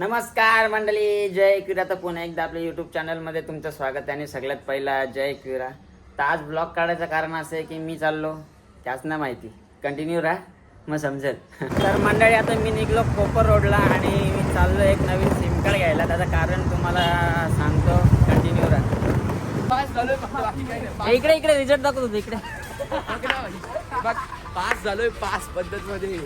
नमस्कार मंडळी जय क्रीडा तर पुन्हा एकदा आपल्या युट्यूब चॅनलमध्ये तुमचं स्वागत आहे आणि सगळ्यात पहिला जय क्रीडा. तर आज ब्लॉग काढायचं कारण असं आहे की मी चाललो त्याच ना माहिती. कंटिन्यू राहा मग समजेल. तर मंडळी आता मी निघलो कोपर रोडला आणि मी चाललो एक नवीन सिम कार्ड घ्यायला. त्याचं कारण तुम्हाला सांगतो कंटिन्यू राहा. इकडे इकडे रिझल्ट दाखवतो इकडे. पास झालोय पास पद्धत मध्ये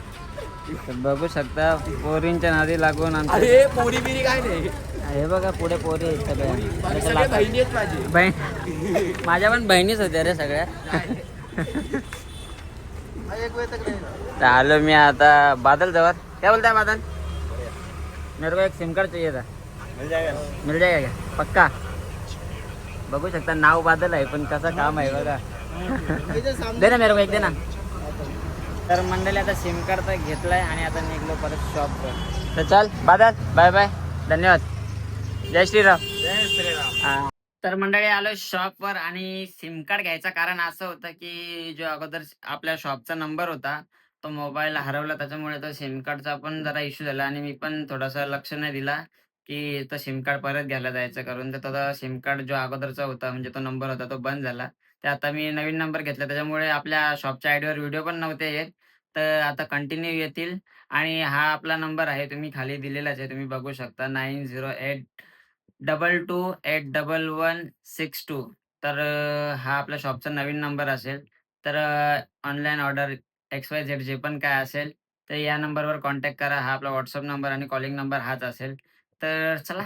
बघू शकता पोरींच्या नादी लागून आमच्या अरे पोरी बिरी काय नाही. हे बघा पुढे पोरी आहेत सगळ्या. बहिणी आहेत माझी. बहीण माझ्या पण बहिणीच होत्या रे सगळ्या. तर आलो मी आता बादल जवळ. क्या बोलताय बादल? मेरे को एक सिम कार्ड चाहिए था. मिल जाएगा क्या? पक्का? बघू शकता नाव बादल आहे पण कसं काम आहे बघा. दे ना मेरे को एक दे ना. तर मंडळी आता सिम कार्ड तर घेतलाय आणि आता निघलो परत शॉपवर तर चल बादल बाय बाय धन्यवाद. जय श्रीराम. हा. तर मंडळी आलो शॉपवर आणि सिम कार्ड घ्यायचं कारण असं होतं की जो अगोदर आपल्या शॉपचा नंबर होता तो मोबाईल हरवला. त्याच्यामुळे तो सिम कार्डचा पण जरा इश्यू झाला आणि मी पण थोडासा लक्ष नाही दिला. की तो सिम कार्ड परत घ्यायला जायचं करून. तर तो सिम कार्ड जो अगोदरचा होता म्हणजे तो नंबर होता तो बंद झाला. तर आता मी नवीन नंबर घेतला. त्याच्यामुळे आपल्या शॉपच्या आयडीवर व्हिडिओ पण नव्हते येत. तर आता कंटिन्यू येतील. आणि हा आपला नंबर आहे तुम्ही खाली दिलेलाच आहे. तुम्ही बघू शकता. Nine zero eight double two eight double one six two तर हा आपल्या शॉपचा नवीन नंबर असेल. तर online order X Y Z जे पण काय असेल तर या नंबरवर कॉन्टॅक्ट करा. हा आपला व्हॉट्सअप नंबर आणि कॉलिंग नंबर हाच असेल. तर चला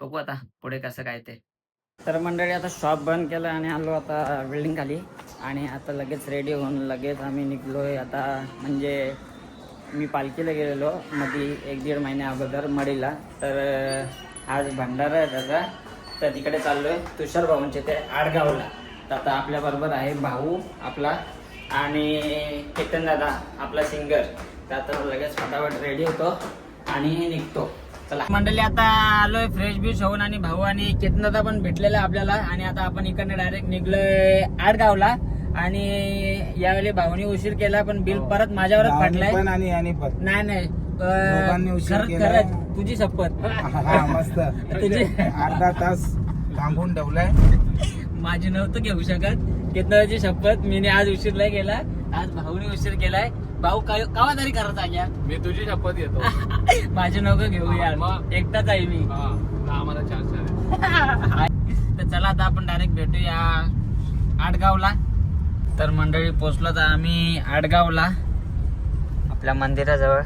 बघू आता पुढे कसं काय ते. तर मंडळी आता शॉप बंद केलं आणि आलो आता बिल्डिंग खाली. आणि आता लगेच रेडी होऊन लगेच आम्ही निघलोय आता. म्हणजे मी पालखीला गेलेलो मधी एक दीड महिन्या अगोदर मडीला. तर आज भंडारा आहे त्याचा तर तिकडे चाललोय तुषार भाऊंचे ते आडगावला. तर आता आपल्याबरोबर आहे भाऊ आपला आणि केतन दादा आपला सिंगर तर आता लगेच फटाफट रेडी होतो आणि निघतो. चला. मंडळी आता आलोय फ्रेश बीच होऊन आणि भाऊ आणि केतन दादा पण भेटलेला आपल्याला. आणि आता आपण इकडनं डायरेक्ट निघलोय आडगावला. आणि यावेळी भाऊनी उशीर केला पण बिल परत माझ्यावरच फाटलाय. नाही नाही. खरंच तुझी शपथ. हा मस्त. तुझी अर्धा तास थांबून ठेवलाय. माझी नव्हतं घेऊ शकत. केतनाची शपथ मीने आज उशीर नाही केला. आज भाऊने उशीर केलाय. भाऊ काय कावा तरी करत आल्या मी तुझी शपथ घेतो. माझे नको घेऊ यार. मग? एकटाच आहे मी. हा, आम्हाला चार चार आहे. तर चला आता आपण डायरेक्ट भेटूया आडगावला. तर मंडळी पोचलो तर आम्ही आडगावला आपल्या मंदिराजवळ.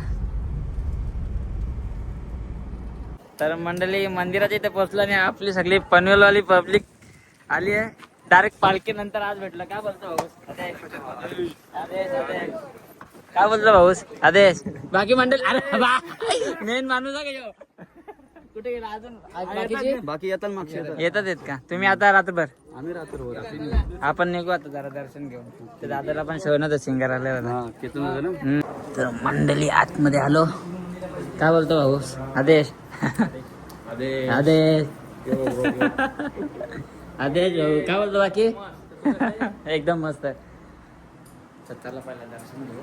तर मंडळी मंदिराच्या इथे पोचलो आणि आपली सगळी पनवेलवाली पब्लिक आली आहे. डायरेक्ट पालखी नंतर आज भेटलं. काय बोलतो आदेश काय बोलतो भाऊस आदेश. बाकी मंडळी अरे मेन माणूस आहे का? कुठे गेला अजून? बाकी येतात मागच्या येतात. येत का? तुम्ही आता रात्रभर? आम्ही रात्र आपण निघू आता जरा दर्शन घेऊन. तर दादाला पण शोनच सिंगर आले. तर मंडळी आतमध्ये आलो. काय बोलतो भाऊ? आदेश. आदेश. आदेश. भाऊ काय बोलतो बाकी? एकदम मस्त. तर चला पहिला दर्शन घेऊ.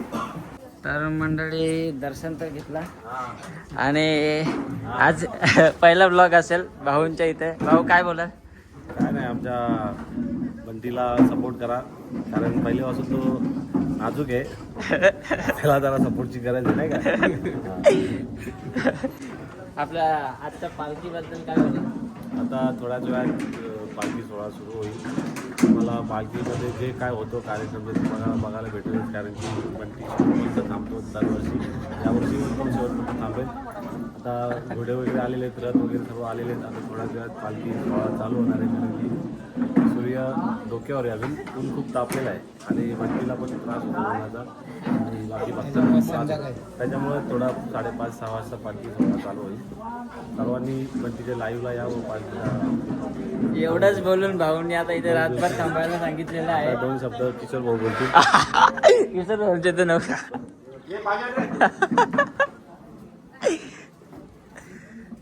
तर मंडळी दर्शन तर घेतला. आणि आज पहिला ब्लॉग असेल भाऊंच्या इथे. भाऊ काय बोला काय नाही आमच्या बंटीला सपोर्ट करा. कारण पहिल्यापासून तो नाजूक आहे. त्याला जरा सपोर्टची गरज नाही का? आपल्या आजच्या पालखीबद्दल काय बोला आता थोड्याच वेळात पालखी सोहळा सुरू होईल. तुम्हाला पालखीमध्ये जे काय होतं कार्यक्रम ते तुम्हाला बघायला भेटेल कारण की बंटी थांबतो दरवर्षी यावर्षी पण शेवटपर्यंत थांबेल. आता घोडे वगैरे आलेले आहेत रथ वगैरे सर्व आलेले आहेत. आता थोड्याच वेळात पालखी सोहळा चालू होणार आहे कारण की सूर्य डोक्यावर आहे अजून ऊन खूप तापलेला आहे आणि बंटीला पण त्रास होतो उन्हाचा. आणि बाकी फक्त त्याच्यामुळे थोडा साडेपाच सहा वाजता पालखी सोहळा चालू होईल. सर्वांनी गणपतीच्या लाईव्हला यावं पालखीला एवढंच बोलून भाऊंनी आता इथे रातभर थांबायला सांगितलेलं आहे. दोन शब्द किशोर भाऊ बोलतील. किशोर भाऊचे तर नव्हता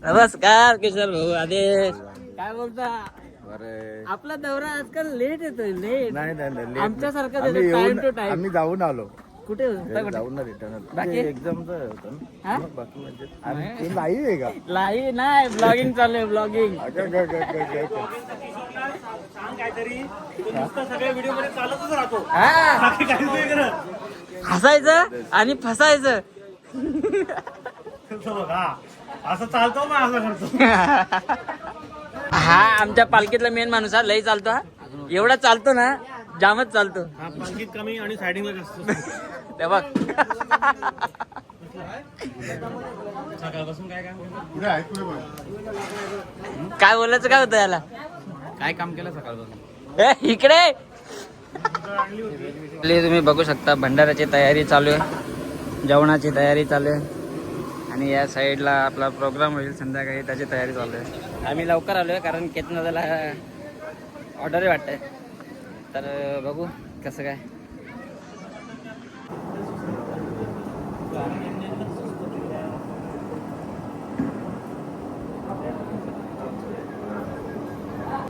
नमस्कार किशोर भाऊ आदेश. काय बोलता? आपला दौरा आजकाल लेट येतोय लेट नाही नाही नाही late आमच्या सारखा आम्ही टाइम येऊन- टू टाइम आम्ही जाऊन आलो. कुठे? होता कुठे? जाऊन रिटर्न बाकी? ना. हा? मग बाकी म्हणजे ते लाईव्ह आहे का? लाईव्ह नाही ब्लॉगिंग चालू आहे ब्लॉगिंग अगं, अगं, अगं, अगं, अगं. हसायचं आणि फसायचं. असं चालतो मग असं करतो. हा आमच्या पालखीतला मेन माणूस हा लई चालतो हा. एवढा चालतो ना जामच चालतो. हा पालखीत कमी आणि सायडिंगला जास्त. ते बघ. सकाळपासून काय बोलायचं काय होतं याला? काय काम केलं सकाळपासून? ए, इकडे तुम्ही बघू शकता भंडाराची तयारी चालू आहे जेवणाची तयारी चालू आहे. आणि या साईडला आपला प्रोग्राम होईल संध्याकाळी त्याची तयारी चालू आहे. आम्ही लवकर आलो आहे कारण केतनदाला ऑर्डर वाटतंय. तर बघू कसं काय.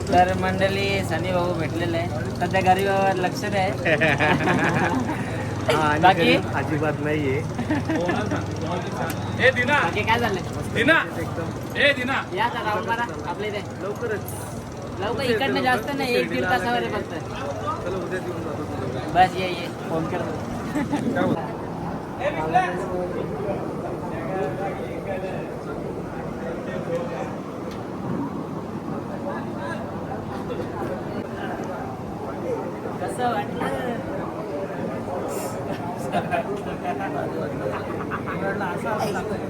तर मंडळी सनी भाऊ भेटलेले आहे सध्या गरीबावर लक्ष आहे बाकी? अजिबात नाहीये. बाकी काय झालं या आता राऊंड मारा. आपल्या इथे. लवकरच. लवकर इकडनं जास्त नाही एक दीड तासावर आहे फक्त. बस ये ये. फोन कर वाटलं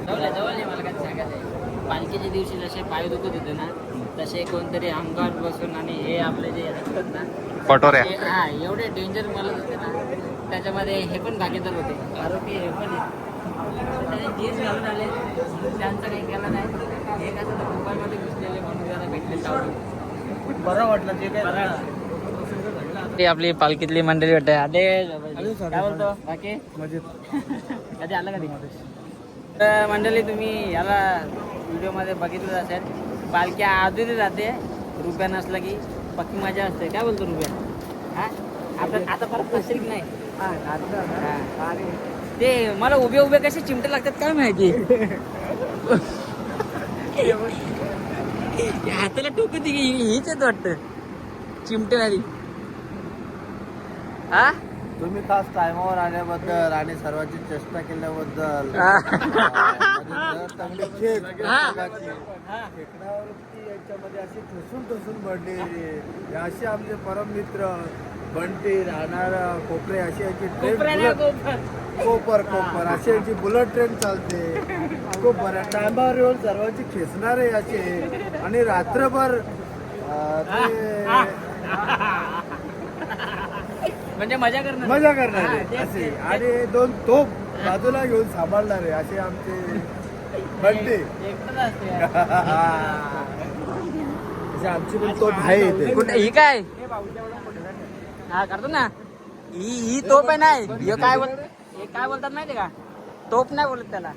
जवळ जवळ आहे मला काय सांगायचं पालखीच्या दिवशी जसे पाय दुखत होते ना तसे कोणतरी अंगावर बसून आणि हे आपले जे असतात ना पटोऱ्या. हा एवढे डेंजर मला होते ना त्याच्यामध्ये हे पण भागीदार होते आरोपी हे पण जीन्स घालून आले त्यांचं काही केलं नाही. हे कसं मोबाईलमध्ये घुसलेले म्हणून भेटले बरं वाटलं ते काय ती आपली पालखीतली मंडळी वाटते. आले काय बोलतो? बाकी? कधी आलं कधी तर मंडळी तुम्ही याला व्हिडिओमध्ये बघितलं असेल पालखी आधुरी जाते. रुपया नसला की पक्की मजा असते. काय बोलतो रुपया? हा? आता आता परत नसेल की नाही. हा. ते मला उभे उभे कसे चिमटे लागतात काय माहिती? ते हाताला टोकत हीच येत वाटतं. चिमटेवाली. हा? तुम्ही खास टायमावर आल्याबद्दल आणि सर्वांची चेष्टा केल्याबद्दल. खेकडावरती याच्यामध्ये अशी ठसून ठसून पडलेली असे आमचे परममित्र बंटी राहणार कोपरे अशी याची ट्रेन कोपर. कोपर. कोपर अशी याची बुलेट ट्रेन चालते. खूप बऱ्या. टायमावर येऊन सर्वांची खेचणारे असे. आणि रात्रभर ते म्हणजे मजा करणार. मजा करणारे. असे. आणि दोन तोप बाजूला घेऊन सांभाळणारे असे आमचे असे आमची पण तोप आहे इथे. कुठे ही काय? हा करतो ना. ही ही तोप आहे नाही हे काय बोल हे काय बोलतात माहिती का? तोप नाही बोलत त्याला.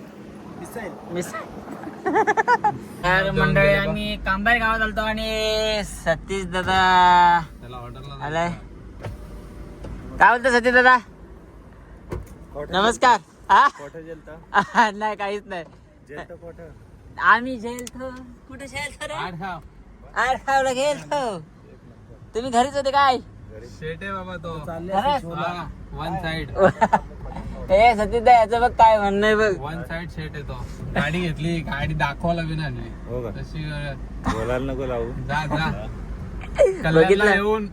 तर मंडळी आम्ही कांबाई गावात आलतो आणि सतीश दादा आलाय. काय बोलतो सतीश दादा? नमस्कार. हा नाही काहीच नाही. आम्ही झेलतो कुठे झेलतो रे? आठवलं गेलतो. तुम्ही घरीच होते काय? शेटे बाबा तो. खरंच? वन साइड ए सतीश याचं बघ काय म्हणणं आहे बघ. वन साइड शेट येतो गाडी घेतली गाडी दाखवायला बी नाही हो का? तशी अं, बोलायला नको लावू. जा जा. बघितलं? येऊन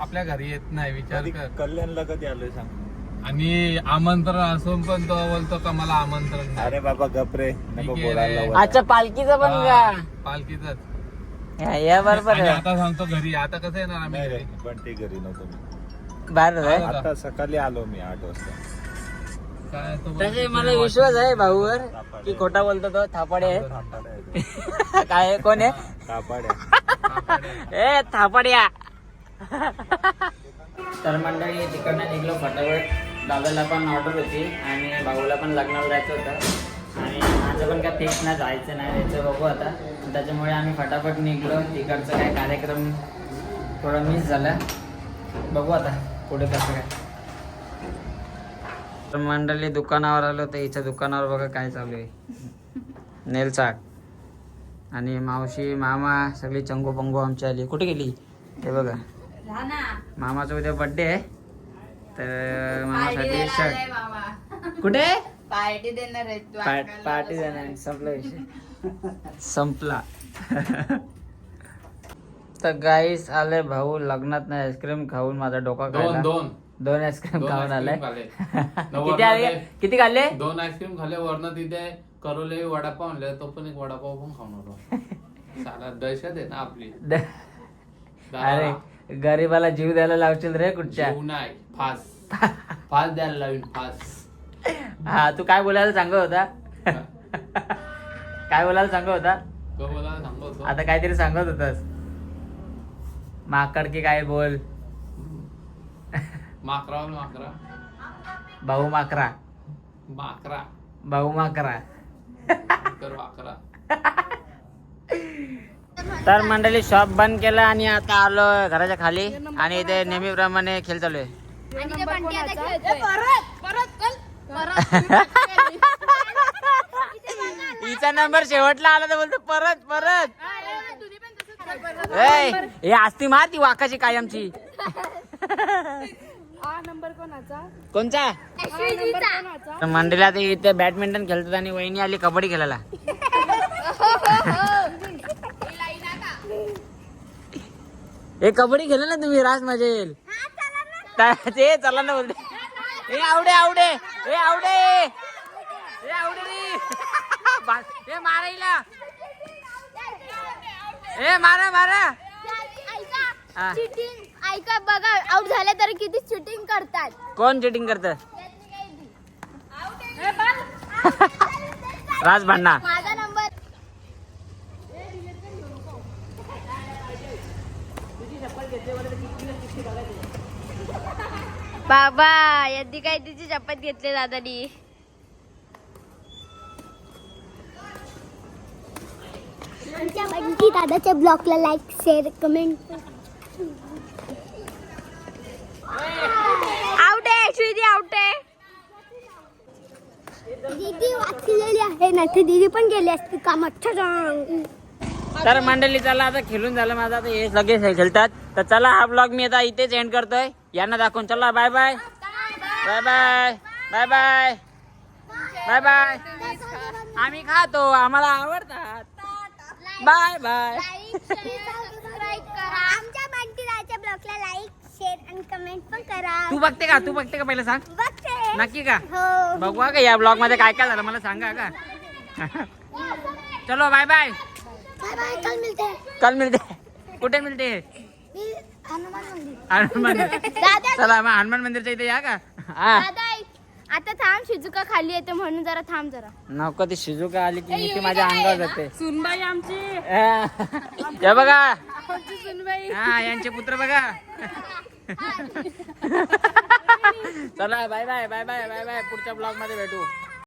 आपल्या घरी येत नाही विचार कर. कल्याणला कधी आलोय सांग. आणि आमंत्रण असून पण तो बोलतो का मला आमंत्रण नाही. अरे बाबा गपरे नको ठीक आहे बोलायला रे. लावू. अच्छा पालखीचं पण हा, का? पालखीचंच. या- या बरोबर आणि आहे. आता सांगतो घरी आता कसं येणार आम्ही नाही रे घरी? पण ते घरी नव्हतो मी. बाहेर आहे. आता सकाळी आलो मी आठ वाजता. काय तो तसे मला विश्वास आहे भाऊवर की खोटा बोलतो तो थापाडे आहे. काय आहे? कोण आहे? ए थापाड्या तर मंडळी तिकडनं निघलो फटाफट. दादाला पण ऑर्डर होती आणि भाऊला पण लग्नाला जायचं होतं. आणि माझं पण काय फिक्स नाही जायचं नाही त्याचं बघू आता. त्याच्यामुळे आम्ही फटाफट निघलो. तिकडचा काय कार्यक्रम थोडा मिस झाला. बघू आता पुढे कसं काय. तर मंडळी दुकानावर आलो तर हिच्या दुकानावर बघा काय चालू आहे. नेल चाक. आणि मावशी मामा सगळी चंगू पंगू आमची आली. कुठे गेली? हे बघा. मामाचा उद्या बर्थडे आहे. तर मामासाठी शर्ट कुठे? पार्टी देणार आहे पार्ट- देणार संपला विषय. संपला. तर गाईस आले भाऊ लग्नात नाही आईस्क्रीम खाऊन माझा डोका दोन खायला. दोन. दोन आईस्क्रीम दोन खाऊन आलाय. किती आले? किती खाल्ले? दोन आईस्क्रीम खाल्ले वरनं तिथे करोले वडापाव आणले. तो पण एक वडापाव पण खाऊन होतो दहशत आहे ना आपली. अरे गरीबाला जीव द्यायला लावशील रे कुठच्या? जीव नाही फास. फास द्यायला लावीन फास. हा तू काय बोलायला सांगत होता? काय बोलायला सांगत होता? तो मला सांगतो आता काहीतरी सांगत होतास. माकड की काय बोल? माकरा माकरा. भाऊ माकरा. माकरा. भाऊ माकरा. कर माकरा. तर मंडळी शॉप बंद केलं आणि आता आलो घराच्या खाली. आणि इथे नेहमीप्रमाणे खेळ चालू आहे. आणि ते बंटी आता खेळतोय. परत परत चल. परत. हिचा नंबर शेवटला आला तर बोलतो परत परत. तुम्ही पण तसंच कर, परत. ए, हे असती मा ती वाकाची कायमची. कोणचा? ऐश्वर्याचा. तर मंडळीला ते इथे बॅडमिंटन खेळतात आणि वहिनी आली कबड्डी खेळायला. हे कबड्डी खेळ ना तुम्ही रास मजा येईल ता- चला ना बोलते. ए आवडे आवडे. ए आवडे. ए आवडे ए मारायला ए मारा मारा ऐका हा. बघा आउट झाले तर किती चिटिंग करतात कोण चिटिंग करत राज भांडा माझा नंबर बाबा यदी काय तिची शपथ घेतली दादानी? आमच्या बंटी दादाच्या ब्लॉगला लाईक शेअर कमेंट आउट आहे श्रीदी आउट आहे. दीदी वाचलेली आहे ना तर दीदी पण गेली असती कामात छटांग. तर मंडळी चला आता खेळून झालं माझं. आता हे लगेच हे खेळतात. तर चला हा ब्लॉग मी आता इथेच एंड करतोय. यांना दाखवून चला bye bye bye bye bye bye bye bye आम्ही खातो आम्हाला आवडतात. बाय बाय तू बघते का? तू बघते का पहिलं सांग? नक्की का? हो. बघू हा का या ब्लॉगमध्ये काय काय झालं? मला सांगा का? चलो बाय बाय बाय बाय कल मिलते. हैं. कल मिळते कुठे मिळते हनुमान मंदिर. हनुमान मंदिर. दादा चला मग हनुमान मंदिरच्या इथे या का? हा. दादा ऐक. आता थांब शिजुका खाली येते म्हणून जरा थांब जरा. नको ती शिजुका आली की ती माझ्या अंगावर जाते. सुनबाई आमची. हा. हे बघा. आमची सुनबाई. हा यांचे पुत्र बघा. चला bye bye bye bye bye bye पुढच्या ब्लॉगमध्ये भेटू.